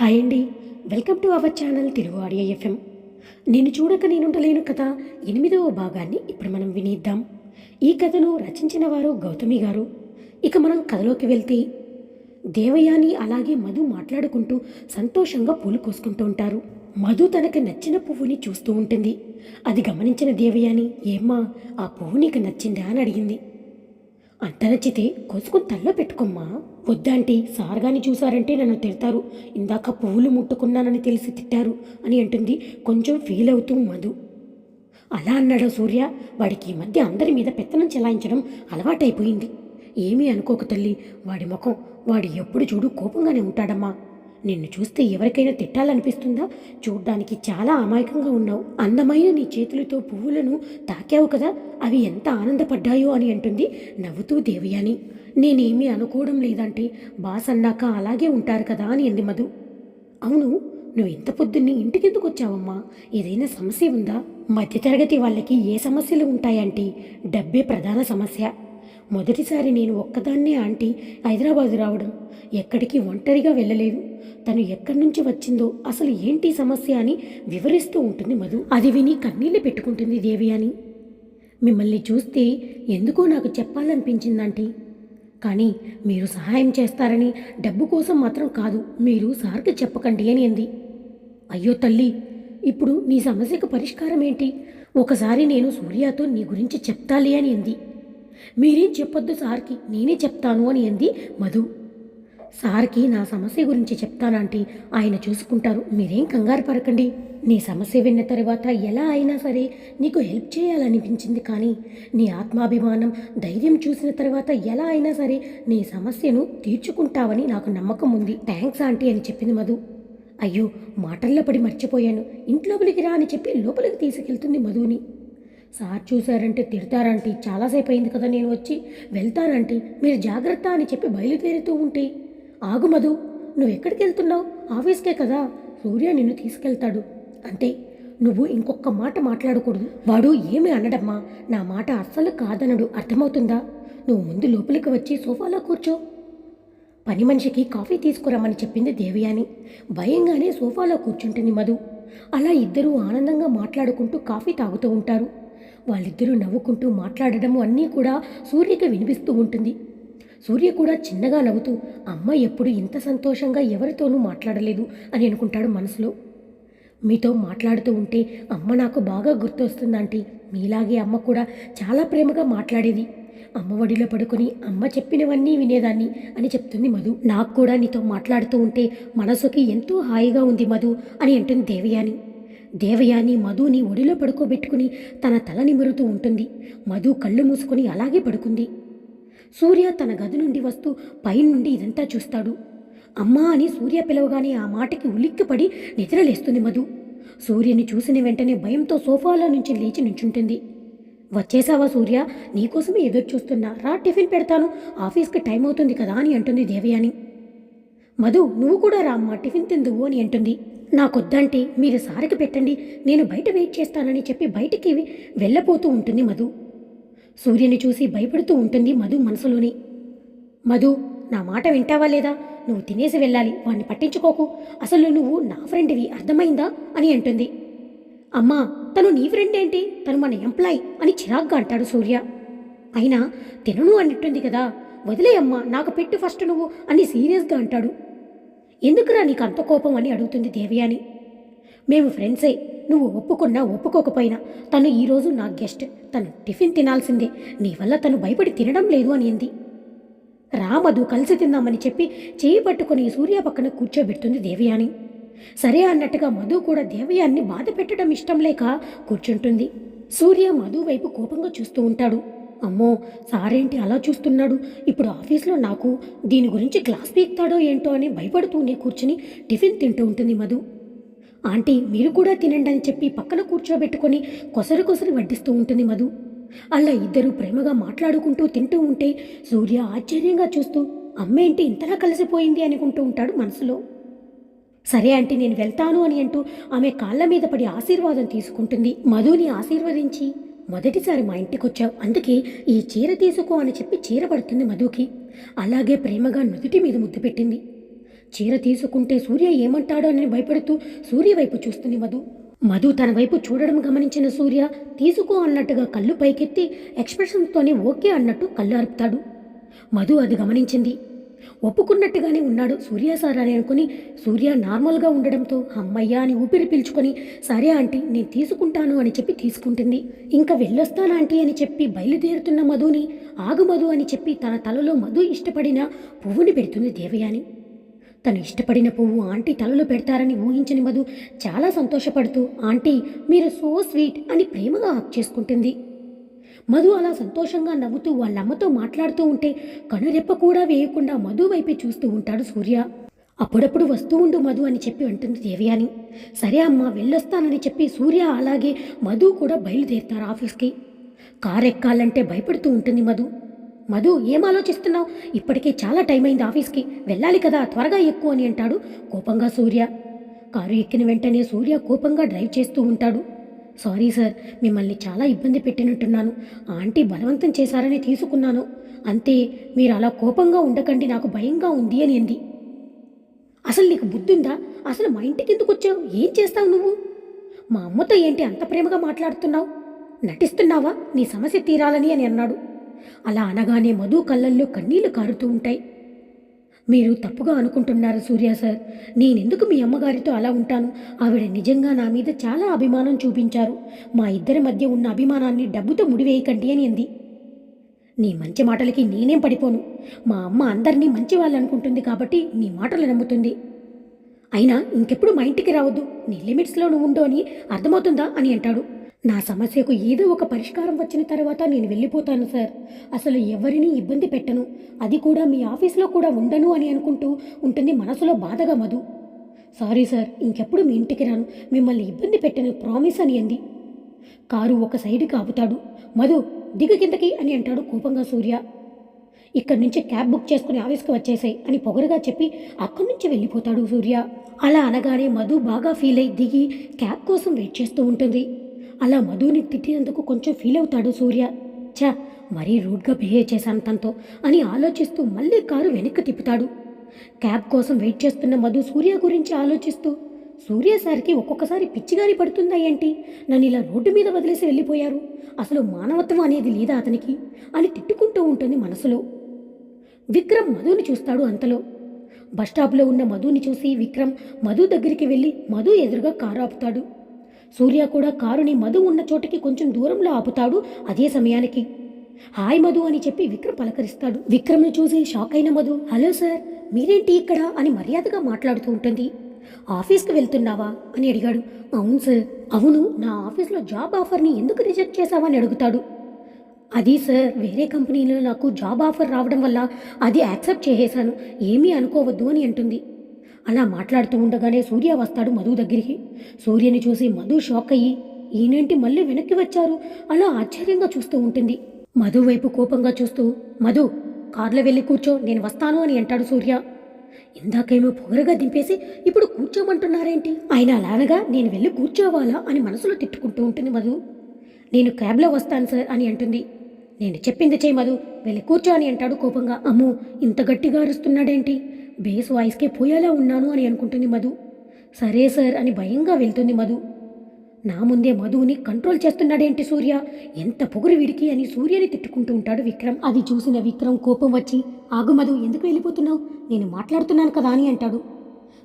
Hi అండి. Welcome to our channel Telugu audio FM. నేను చూడక నేనుండలేను కథ ఎనిమిదవ భాగాన్ని ఇప్పుడు మనం వినిద్దాం. ఈ కథను రచించిన వారు గౌతమి గారు. ఇక మనం కథలోకి వెళ్తే దేవయాని అలాగే మధు మాట్లాడుకుంటూ సంతోషంగా పూలు కోసుకుంటూ ఉంటారు. మధు తనకు నచ్చిన పువ్వుని చూస్తూ ఉంటుంది. అది గమనించిన దేవయాని ఏమ్మా ఆ పువ్వు నీకు నచ్చిందా? అని అడిగింది. అంత నచ్చితే కోసుకుని తల్లో పెట్టుకోమ్మా. వద్దంటే సార్గాని చూసారంటే నన్ను తిడతారు. ఇందాక పువ్వులు ముట్టుకున్నానని తెలిసి తిట్టారు అని అంటుంది కొంచెం ఫీల్ అవుతూ మధు. అలా అన్నాడు సూర్య. వాడికి ఈ మధ్య అందరి మీద పెత్తనం చెలాయించడం అలవాటైపోయింది. ఏమీ అనుకోకు తల్లి. వాడి ముఖం వాడు ఎప్పుడు చూడు కోపంగానే ఉంటాడమ్మా. నిన్ను చూస్తే ఎవరికైనా తిట్టాలనిపిస్తుందా? చూడ్డానికి చాలా అమాయకంగా ఉన్నావు. అందమైన నీ చేతులతో పువ్వులను తాకావు కదా? అవి ఎంత ఆనందపడ్డాయో అని అంటుంది నవ్వుతూ దేవయాని. నేనేమీ అనుకోవడం లేదంటే బాస్ అన్నాక అలాగే ఉంటారు కదా అని అంది మధు. అవును నువ్వు ఇంత పొద్దున్నే ఇంటికెందుకు వచ్చావమ్మా? ఏదైనా సమస్య ఉందా? మధ్యతరగతి వాళ్ళకి ఏ సమస్యలు ఉంటాయంటే డబ్బే ప్రధాన సమస్య. మొదటిసారి నేను ఒక్కదాన్నే ఆంటీ హైదరాబాద్ రావడం. ఎక్కడికి ఒంటరిగా వెళ్ళలేదు. తను ఎక్కడి నుంచి వచ్చిందో అసలు ఏంటి సమస్య అని వివరిస్తూ ఉంటుంది మధు. అది విని కన్నీళ్ళు పెట్టుకుంటుంది దేవి అని. మిమ్మల్ని చూస్తే ఎందుకో నాకు చెప్పాలనిపించిందంటీ కానీ మీరు సహాయం చేస్తారని డబ్బు కోసం మాత్రం కాదు మీరు సార్కి చెప్పకండి అని అంది. అయ్యో తల్లి ఇప్పుడు నీ సమస్యకు పరిష్కారం ఏంటి? ఒకసారి నేను సూర్యతో నీ గురించి చెప్తాలి అని అంది. మీరేం చెప్పొద్దు సార్కి నేనే చెప్తాను అని అంది మధు. సార్కి నా సమస్య గురించి చెప్తానంటే. ఆయన చూసుకుంటారు. మీరేం కంగారు పడకండి. నీ సమస్య విన్న తర్వాత ఎలా అయినా సరే నీకు హెల్ప్ చేయాలనిపించింది కానీ నీ ఆత్మాభిమానం ధైర్యం చూసిన తర్వాత ఎలా అయినా సరే నీ సమస్యను తీర్చుకుంటావని నాకు నమ్మకం ఉంది. థ్యాంక్స్ ఆంటీ అని చెప్పింది మధు. అయ్యో మాటల్లో పడి మర్చిపోయాను. ఇంట్లోపలికి రా అని చెప్పి లోపలికి తీసుకెళ్తుంది మధుని. సార్ చూశారంటే తిడతారంటే. చాలాసేపు అయింది కదా నేను వచ్చి. వెళ్తానంటే మీరు జాగ్రత్త అని చెప్పి బయలుదేరుతూ ఉంటే ఆగు మధు నువ్వు ఎక్కడికి వెళ్తున్నావు? ఆఫీస్కే కదా. సూర్య నిన్ను తీసుకెళ్తాడు. అంతే నువ్వు ఇంకొక మాట మాట్లాడకూడదు. వాడు ఏమి అనడమ్మా. నా మాట అస్సలు కాదనడు. అర్థమవుతుందా? నువ్వు ముందు లోపలికి వచ్చి సోఫాలో కూర్చో. పని మనిషికి కాఫీ తీసుకురమ్మని చెప్పింది దేవయాని. భయంగానే సోఫాలో కూర్చుంటుంది మధు. అలా ఇద్దరూ ఆనందంగా మాట్లాడుకుంటూ కాఫీ తాగుతూ ఉంటారు. వాళ్ళిద్దరూ నవ్వుకుంటూ మాట్లాడడం అన్నీ కూడా సూర్యకి వినిపిస్తూ ఉంటుంది. సూర్య కూడా చిన్నగా నవ్వుతూ అమ్మ ఎప్పుడు ఇంత సంతోషంగా ఎవరితోనూ మాట్లాడలేదు? అని అనుకుంటాడు మనసులో. మీతో మాట్లాడుతూ ఉంటే అమ్మ నాకు బాగా గుర్తొస్తుందంటే మీలాగే అమ్మ కూడా చాలా ప్రేమగా మాట్లాడేది. అమ్మ ఒడిలో పడుకొని అమ్మ చెప్పినవన్నీ వినేదాన్ని అని చెప్తుంది మధు. నాకు కూడా నీతో మాట్లాడుతూ ఉంటే మనసుకి ఎంతో హాయిగా ఉంది మధు అని అంటుంది దేవయాని. దేవయాని మధుని ఒడిలో పడుకోబెట్టుకుని తన తల నిమురుతూ ఉంటుంది. మధు కళ్ళు మూసుకొని అలాగే పడుకుంది. సూర్య తన గది నుండి వస్తూ పైనుండి ఇదంతా చూస్తాడు. అమ్మా అని సూర్య పిలవగానే ఆ మాటకి ఉలిక్కిపడి నిద్రలేస్తుంది మధు. సూర్యని చూసిన వెంటనే భయంతో సోఫాలో నుంచి లేచి నుంచుంటుంది. వచ్చేసావా సూర్య? నీకోసమే ఎదురు చూస్తున్నా రా టిఫిన్ పెడతాను. ఆఫీస్కి టైం అవుతుంది కదా అని అంటుంది దేవయాని. మధు నువ్వు కూడా రా అమ్మా టిఫిన్ తిందువు అని అంటుంది. నాకొద్దంటే మీరు సారికి పెట్టండి. నేను బయట వెయిట్ చేస్తానని చెప్పి బయటికి వెళ్ళపోతూ ఉంటుంది మధు. సూర్యుని చూసి భయపడుతూ ఉంటుంది మధు మనసులోని. మధు నా మాట వింటావా లేదా? నువ్వు తినేసి వెళ్ళాలి వాణ్ణి పట్టించుకోకు. అసలు నువ్వు నా ఫ్రెండ్వి అర్థమైందా? అని అంటుంది. అమ్మా తను నీ ఫ్రెండ్ ఏంటి? తను మన ఎంప్లాయ్ అని చిరాగ్గా అంటాడు సూర్య. అయినా తినను అన్నట్టుంది కదా? వదిలేయమ్మా నాకు పెట్టు ఫస్ట్ నువ్వు అని సీరియస్గా అంటాడు. ఎందుకురా నీకు అంత కోపం అని అడుగుతుంది దేవయాని. మేము ఫ్రెండ్సే నువ్వు ఒప్పుకున్నా ఒప్పుకోకపోయినా తను ఈరోజు నా గెస్ట్. తను టిఫిన్ తినాల్సిందే. నీ వల్ల తను భయపడి తినడం లేదు అని అంది. రామధు కలిసి తిందామని చెప్పి చేయి పట్టుకుని సూర్య పక్కన కూర్చోబెడుతుంది దేవయాని. సరే అన్నట్టుగా మధు కూడా దేవయాన్ని బాధ పెట్టడం ఇష్టం లేక కూర్చుంటుంది. సూర్య మధు వైపు కోపంగా చూస్తూ ఉంటాడు. అమ్మో సారేంటి అలా చూస్తున్నాడు? ఇప్పుడు ఆఫీస్లో నాకు దీని గురించి క్లాస్ పీక్తాడో ఏంటో అని భయపడుతూనే కూర్చుని టిఫిన్ తింటూ ఉంటుంది మధు. ఆంటీ మీరు కూడా తినండి అని చెప్పి పక్కన కూర్చోబెట్టుకొని కొసరు కొసరు వడ్డిస్తూ ఉంటుంది మధు. అలా ఇద్దరు ప్రేమగా మాట్లాడుకుంటూ తింటూ ఉంటే సూర్య ఆశ్చర్యంగా చూస్తూ అమ్మేంటి ఇంతలా కలిసిపోయింది అనుకుంటూ ఉంటాడు మనసులో. సరే అంటే నేను వెళ్తాను అని అంటూ ఆమె కాళ్ళ మీద పడి ఆశీర్వాదం తీసుకుంటుంది. మధుని ఆశీర్వదించి మొదటిసారి మా ఇంటికి వచ్చావు అందుకే ఈ చీర తీసుకో అని చెప్పి చీర పడుతుంది మధుకి. అలాగే ప్రేమగా నుదుటి మీద ముద్దు పెట్టింది. చీర తీసుకుంటే సూర్య ఏమంటాడో అని భయపడుతూ సూర్య వైపు చూస్తుంది మధు. మధు తన వైపు చూడడం గమనించిన సూర్య తీసుకో అన్నట్టుగా కళ్ళు పైకెత్తి ఎక్స్ప్రెషన్తోనే ఓకే అన్నట్టు కళ్ళు అరుపుతాడు. మధు అది గమనించింది. ఒప్పుకున్నట్టుగానే ఉన్నాడు సూర్య సార్ అని అనుకుని సూర్య నార్మల్గా ఉండడంతో అమ్మయ్య అని ఊపిరి పీల్చుకొని సరే ఆంటీ నేను తీసుకుంటాను అని చెప్పి తీసుకుంటుంది. ఇంకా వెళ్ళొస్తాను ఆంటీ అని చెప్పి బయలుదేరుతున్న మధుని ఆగు మధు అని చెప్పి తన తలలో మధు ఇష్టపడిన పువ్వుని పెడుతుంది దేవయాని. తను ఇష్టపడిన పువ్వు ఆంటీ తలలో పెడతారని ఊహించని మధు చాలా సంతోషపడుతూ ఆంటీ మీరు సో స్వీట్ అని ప్రేమగా హక్ చేసుకుంటుంది. మధు అలా సంతోషంగా నవ్వుతూ వాళ్ళమ్మతో మాట్లాడుతూ ఉంటే కనురెప్ప కూడా వేయకుండా మధు వైపే చూస్తూ ఉంటాడు సూర్య. అప్పుడప్పుడు వస్తూ ఉండు మధు అని చెప్పి అంటుంది దేవయాని. సరే అమ్మా వెళ్ళొస్తానని చెప్పి సూర్య అలాగే మధు కూడా బయలుదేరుతారు ఆఫీస్కి. కారు ఎక్కాలంటే భయపడుతూ ఉంటుంది మధు. మధు ఏం ఆలోచిస్తున్నావు? ఇప్పటికే చాలా టైం అయింది ఆఫీస్కి. వెళ్ళాలి కదా త్వరగా ఎక్కువ అని అంటాడు కోపంగా సూర్య. కారు ఎక్కిన వెంటనే సూర్య కోపంగా డ్రైవ్ చేస్తూ ఉంటాడు. సారీ సార్ మిమ్మల్ని చాలా ఇబ్బంది పెట్టినట్టున్నాను. ఆంటీ బలవంతం చేశారని తీసుకున్నాను. అంతే మీరు అలా కోపంగా ఉండకండి నాకు భయంగా ఉంది అని అంది. అసలు నీకు బుద్ధుందా? అసలు మా ఇంటికి ఎందుకు వచ్చావు? ఏం చేస్తావు నువ్వు? మా అమ్మతో ఏంటి అంత ప్రేమగా మాట్లాడుతున్నావు? నటిస్తున్నావా? నీ సమస్య తీరాలని అని అన్నాడు. అలా అనగానే మధు కళ్ళల్లో కన్నీళ్ళు కారుతూ ఉంటాయి. మీరు తప్పుగా అనుకుంటున్నారు సూర్య సార్. నేనెందుకు మీ అమ్మగారితో అలా ఉంటాను? ఆవిడ నిజంగా నా మీద చాలా అభిమానం చూపించారు. మా ఇద్దరి మధ్య ఉన్న అభిమానాన్ని డబ్బుతో ముడివేయకండి అని అంది. నీ మంచి మాటలకి నేనేం పడిపోను? మా అమ్మ అందరినీ మంచి వాళ్ళు అనుకుంటుంది కాబట్టి నీ మాటలు నమ్ముతుంది. అయినా ఇంకెప్పుడు మా ఇంటికి రావద్దు. నీ లిమిట్స్లో నువ్వు ఉండు అని అర్థమవుతుందా అని అంటాడు. నా సమస్యకు ఏదో ఒక పరిష్కారం వచ్చిన తర్వాత నేను వెళ్ళిపోతాను సార్. అసలు ఎవరిని ఇబ్బంది పెట్టను. అది కూడా మీ ఆఫీస్లో కూడా ఉండను అని అనుకుంటూ ఉంటుంది మనసులో బాధగా మధు. Sorry sir. ఇంకెప్పుడు మీ ఇంటికి రాను. మిమ్మల్ని ఇబ్బంది పెట్టను. ప్రామిస్ అని అంది. కారు ఒక సైడ్కి ఆపుతాడు. మధు దిగు కిందకి అని అంటాడు కోపంగా సూర్య. ఇక్కడి నుంచి క్యాబ్ బుక్ చేసుకుని ఆఫీస్కి వచ్చేసాయి అని పొగరుగా చెప్పి అక్కడి నుంచి వెళ్ళిపోతాడు సూర్య. అలా అనగానే మధు బాగా ఫీల్ అయి దిగి క్యాబ్ కోసం వెయిట్ చేస్తూ ఉంటుంది. అలా మధుని తిట్టినందుకు కొంచెం ఫీల్ అవుతాడు సూర్య. ఛా మరీ రూడ్గా బిహేవ్ చేశాను తనతో అని ఆలోచిస్తూ మళ్ళీ కారు వెనక్కి తిప్పుతాడు. క్యాబ్ కోసం వెయిట్ చేస్తున్న మధు సూర్య గురించి ఆలోచిస్తూ సూర్య సార్కి ఒక్కొక్కసారి పిచ్చిగాని పడుతుందా ఏంటి? నన్ను ఇలా రోడ్డు మీద వదిలేసి వెళ్ళిపోయారు. అసలు మానవత్వం అనేది లేదా అతనికి? అని తిట్టుకుంటూ ఉంటుంది మనసులో. విక్రమ్ మధుని చూస్తాడు అంతలో. బస్టాప్లో ఉన్న మధుని చూసి విక్రమ్ మధు దగ్గరికి వెళ్ళి మధు ఎదురుగా కారు ఆపుతాడు. సూర్య కూడా కారుని మధు ఉన్న చోటికి కొంచెం దూరంలో ఆపుతాడు అదే సమయానికి. హాయ్ మధు అని చెప్పి విక్రమ్ పలకరిస్తాడు. విక్రమ్ని చూసి షాక్ అయిన మధు హలో సార్ మీరేంటి ఇక్కడ? అని మర్యాదగా మాట్లాడుతూ ఉంటుంది. ఆఫీస్కి వెళ్తున్నావా? అని అడిగాడు. అవును సార్. అవును నా ఆఫీస్లో జాబ్ ఆఫర్ని ఎందుకు రిజెక్ట్ చేశావని అని అడుగుతాడు. అది సార్ వేరే కంపెనీలో నాకు జాబ్ ఆఫర్ రావడం వల్ల అది యాక్సెప్ట్ చేసేశాను ఏమీ అనుకోవద్దు అని అంటుంది. అలా మాట్లాడుతూ ఉండగానే సూర్య వస్తాడు మధు దగ్గరికి. సూర్యని చూసి మధు షాక్ అయ్యి ఈయనేంటి మళ్ళీ వెనక్కి వచ్చారు? అలా ఆశ్చర్యంగా చూస్తూ ఉంటుంది. మధు వైపు కోపంగా చూస్తూ మధు కార్లో వెళ్ళి కూర్చో నేను వస్తాను అని అంటాడు సూర్య. ఇందాకేమో పొగరగా దింపేసి ఇప్పుడు కూర్చోమంటున్నారేంటి? ఆయన అలానగా నేను వెళ్ళి కూర్చోవాలా? అని మనసులో తిట్టుకుంటూ ఉంటుంది మధు. నేను క్యాబ్లో వస్తాను సార్ అని అంటుంది. నేను చెప్పింది చేయి మధు వెళ్ళి కూర్చో అని అంటాడు కోపంగా. అమ్మో ఇంత గట్టిగా అరుస్తున్నాడేంటి? బేస్ వాయిస్కే పోయేలా ఉన్నాను అని అనుకుంటుంది మధు. సరే సార్ అని భయంగా వెళ్తుంది మధు. నా ముందే మధుని కంట్రోల్ చేస్తున్నాడేంటి సూర్య? ఎంత పొగురు వీడికి అని సూర్యని తిట్టుకుంటూ ఉంటాడు విక్రమ్. అది చూసిన విక్రమ్ కోపం వచ్చి ఆగు మధు ఎందుకు వెళ్ళిపోతున్నావు? నేను మాట్లాడుతున్నాను కదా అని అంటాడు.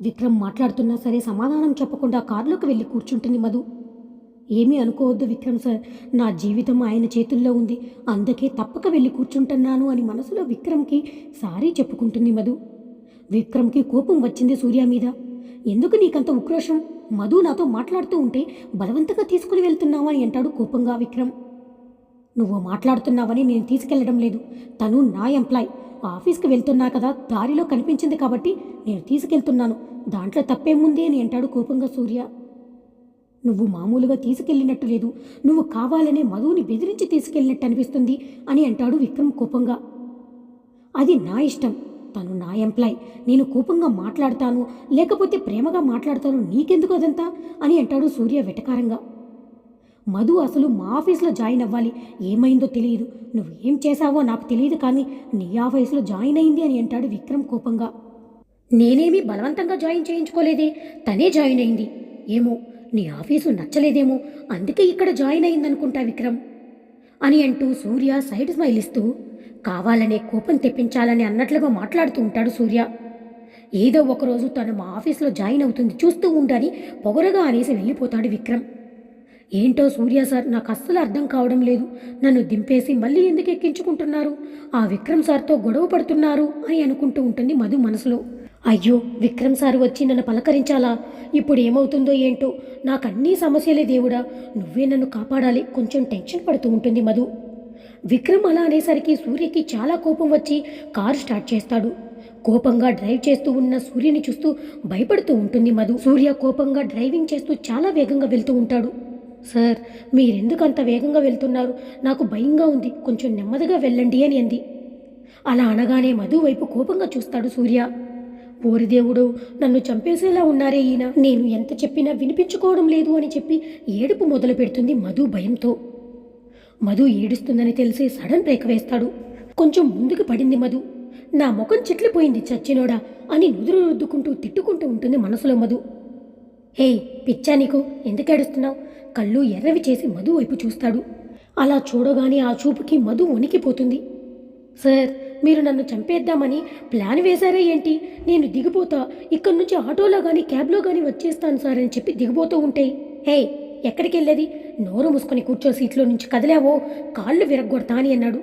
విక్రమ్ మాట్లాడుతున్నా సరే సమాధానం చెప్పకుండా కారులోకి వెళ్ళి కూర్చుంటుంది మధు. ఏమీ అనుకోవద్దు విక్రమ్ సార్. నా జీవితం ఆయన చేతుల్లో ఉంది. అందుకే తప్పక వెళ్ళి కూర్చుంటున్నాను అని మనసులో విక్రమ్కి సారీ చెప్పుకుంటుంది మధు. విక్రమ్కి కోపం వచ్చింది సూర్య మీద. ఎందుకు నీకంత ఉక్రోషం? మధు నాతో మాట్లాడుతూ ఉంటే బలవంతంగా తీసుకుని వెళ్తున్నావా అని అంటాడు కోపంగా విక్రమ్. నువ్వు మాట్లాడుతున్నావని నేను తీసుకెళ్ళడం లేదు. తను నా ఎంప్లాయ్. ఆఫీస్కి వెళ్తున్నా కదా దారిలో కనిపించింది కాబట్టి నేను తీసుకెళ్తున్నాను. దాంట్లో తప్పేముంది అని అంటాడు కోపంగా సూర్య. నువ్వు మామూలుగా తీసుకెళ్ళినట్టు లేదు. నువ్వు కావాలనే మధువుని బెదిరించి తీసుకెళ్ళినట్టు అనిపిస్తుంది అని అంటాడు విక్రమ్ కోపంగా. అది నా ఇష్టం. తను నా ఎంప్లాయ్. నేను కోపంగా మాట్లాడతాను లేకపోతే ప్రేమగా మాట్లాడతాను నీకెందుకు అదంతా? అని అంటాడు సూర్య వెటకారంగా. మధు అసలు మా ఆఫీస్లో జాయిన్ అవ్వాలి. ఏమైందో తెలియదు. నువ్వు ఏం చేశావో నాకు తెలియదు కానీ నీ ఆఫీస్లో జాయిన్ అయింది అని అంటాడు విక్రమ్ కోపంగా. నేనేమీ బలవంతంగా జాయిన్ చేయించుకోలేదే. తనే జాయిన్ అయింది. ఏమో నీ ఆఫీసు నచ్చలేదేమో. అందుకే ఇక్కడ జాయిన్ అయిందనుకుంటా విక్రమ్. అని అంటూ సూర్య సైడ్ స్మైల్ ఇస్తూ కావాలనే కోపం తెప్పించాలని అన్నట్లుగా మాట్లాడుతూ ఉంటాడు సూర్య. ఏదో ఒకరోజు తను మా ఆఫీస్లో జాయిన్ అవుతుంది చూస్తూ ఉండని పొగరగా అనేసి వెళ్ళిపోతాడు విక్రమ్. ఏంటో సూర్య సార్ నాకు అస్సలు అర్థం కావడం లేదు. నన్ను దింపేసి మళ్ళీ ఎందుకు ఎక్కించుకుంటున్నారు? ఆ విక్రమ్ సార్తో గొడవ పడుతున్నారు అని అనుకుంటూ ఉంటుంది మధు మనసులో. అయ్యో విక్రమ్ సార్ వచ్చి నన్ను పలకరించాలా? ఇప్పుడు ఏమవుతుందో ఏంటో? నాకు అన్నీ సమస్యలే దేవుడా. నువ్వే నన్ను కాపాడాలి. కొంచెం టెన్షన్ పడుతూ ఉంటుంది మధు. విక్రమ్ అలా అనేసరికి సూర్యకి చాలా కోపం వచ్చి కారు స్టార్ట్ చేస్తాడు. కోపంగా డ్రైవ్ చేస్తూ ఉన్న సూర్యని చూస్తూ భయపడుతూ ఉంటుంది మధు. సూర్య కోపంగా డ్రైవింగ్ చేస్తూ చాలా వేగంగా వెళ్తూ ఉంటాడు. సార్ మీరెందుకు అంత వేగంగా వెళ్తున్నారు? నాకు భయంగా ఉంది. కొంచెం నెమ్మదిగా వెళ్ళండి అని అంది. అలా అనగానే మధు వైపు కోపంగా చూస్తాడు సూర్య. ఓరి దేవుడు నన్ను చంపేసేలా ఉన్నారే ఈయన. నేను ఎంత చెప్పినా వినిపించుకోవడం లేదు అని చెప్పి ఏడుపు మొదలు పెడుతుంది మధు భయంతో. మధు ఏడుస్తుందని తెలిసి సడన్ బ్రేక్ వేస్తాడు. కొంచెం ముందుకు పడింది మధు. నా ముఖం చిట్లిపోయింది చచ్చినోడా అని నుదురు రుద్దుకుంటూ తిట్టుకుంటూ ఉంటుంది మనసులో మధు. హే పిచ్చా నీకు ఎందుకు ఏడుస్తున్నావు? కళ్ళు ఎర్రవి చేసి మధు వైపు చూస్తాడు. అలా చూడగానే ఆ చూపుకి మధు వణికిపోతుంది. సార్ మీరు నన్ను చంపేద్దామని ప్లాన్ వేశారా ఏంటి? నేను దిగిపోతా. ఇక్కడి నుంచి ఆటోలో కానీ క్యాబ్లో కానీ వచ్చేస్తాను సార్ అని చెప్పి దిగిపోతూ ఉంటే. హే ఎక్కడికి వెళ్ళేది నోరు మూసుకొని కూర్చో సీట్లో నుంచి కదిలావో? కాళ్ళు విరగ్గొడతా అని అన్నాడు.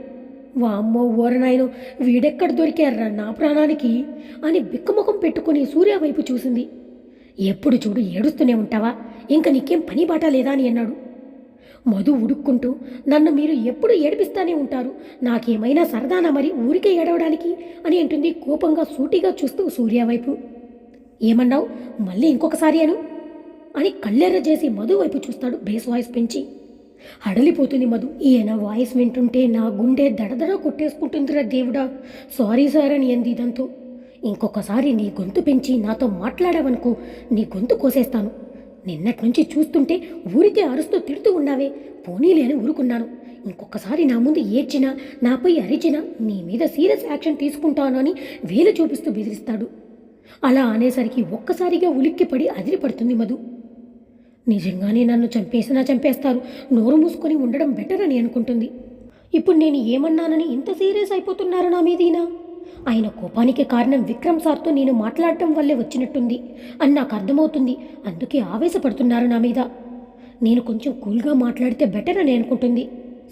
వామ్మో ఓరనాయను వీడెక్కడ దొరికారా నా ప్రాణానికి? అని బిక్కముఖం పెట్టుకుని సూర్య వైపు చూసింది. ఎప్పుడు చూడు ఏడుస్తూనే ఉంటావా? ఇంక నీకేం పని బాట లేదా అని అన్నాడు. మధు ఉడుక్కుంటూ నన్ను మీరు ఎప్పుడు ఏడిపిస్తానే ఉంటారు? నాకేమైనా సరదానా మరి ఊరికే ఏడవడానికి? అని అంటుంది కోపంగా సూటిగా చూస్తూ సూర్య వైపు. ఏమన్నావు? మళ్ళీ ఇంకొకసారి అను. అని కళ్ళెర్ర చేసి మధు వైపు చూస్తాడు బేస్ వాయిస్ పెంచి. అడలిపోతుంది మధు. ఈయన వాయిస్ వింటుంటే నా గుండె దడదడ కొట్టేసుకుంటుందిరా దేవుడా. సారీ సార్ అని అంది ఇదంతో. ఇంకొకసారి నీ గొంతు పెంచి నాతో మాట్లాడావనుకో నీ గొంతు కోసేస్తాను. నిన్నటి నుంచి చూస్తుంటే ఊరికే అరుస్తూ తిడుతూ ఉన్నావే. పోనీలే అని ఊరుకున్నాను. ఇంకొకసారి నా ముందు ఏడ్చినా నాపై అరిచినా నీ మీద సీరియస్ యాక్షన్ తీసుకుంటాను అని వేలు చూపిస్తూ బెదిరిస్తాడు. అలా అనేసరికి ఒక్కసారిగా ఉలిక్కిపడి అదిరిపడుతుంది మధు. నిజంగానే నన్ను చంపేసినా చంపేస్తారు. నోరు మూసుకొని ఉండడం బెటర్ అని అనుకుంటుంది. ఇప్పుడు నేను ఏమన్నానని ఇంత సీరియస్ అయిపోతున్నారు నా మీదీనా ఆయన కోపానికి కారణం విక్రమ్ సార్తో నేను మాట్లాడటం వల్లే వచ్చినట్టుంది. అని నాకు అర్థమవుతుంది. అందుకే ఆవేశపడుతున్నారు నా మీద. నేను కొంచెం కూల్గా మాట్లాడితే బెటర్ అని అనుకుంటుంది.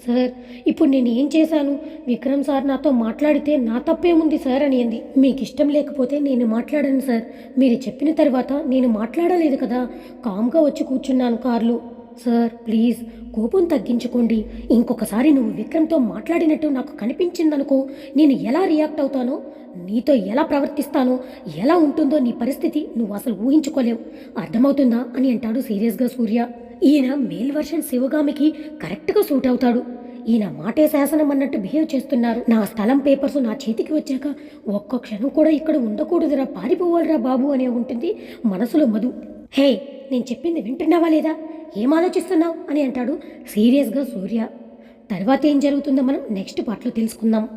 సార్ ఇప్పుడు నేను ఏం చేశాను? విక్రమ్ సార్ నాతో మాట్లాడితే నా తప్పేముంది సార్ అని అంది. మీకు ఇష్టం లేకపోతే నేను మాట్లాడను సార్. మీరు చెప్పిన తర్వాత నేను మాట్లాడలేదు కదా. కామ్గా వచ్చి కూర్చున్నాను కార్లు. సార్ ప్లీజ్ కోపం తగ్గించుకోండి. ఇంకొకసారి నువ్వు విక్రమ్తో మాట్లాడినట్టు నాకు కనిపించిందనుకో నేను ఎలా రియాక్ట్ అవుతానో నీతో ఎలా ప్రవర్తిస్తానో ఎలా ఉంటుందో నీ పరిస్థితి నువ్వు అసలు ఊహించుకోలేవు. అర్థమవుతుందా అని అంటాడు సీరియస్గా సూర్య. ఈయన మేల్ వర్షన్ శివగామికి కరెక్ట్గా సూట్ అవుతాడు. ఈయన మాటే శాసనం అన్నట్టు బిహేవ్ చేస్తున్నారు. నా స్థలం పేపర్స్ నా చేతికి వచ్చాక ఒక్క క్షణం కూడా ఇక్కడ ఉండకూడదురా పారిపోవాలిరా బాబు అనే ఉంటుంది మనసులో మధు. హే నేను చెప్పింది వింటున్నావా లేదా? ఏం ఆలోచిస్తున్నావు? అని అంటాడు సీరియస్గా సూర్య. తర్వాత ఏం జరుగుతుందో మనం నెక్స్ట్ పార్ట్లో తెలుసుకుందాం.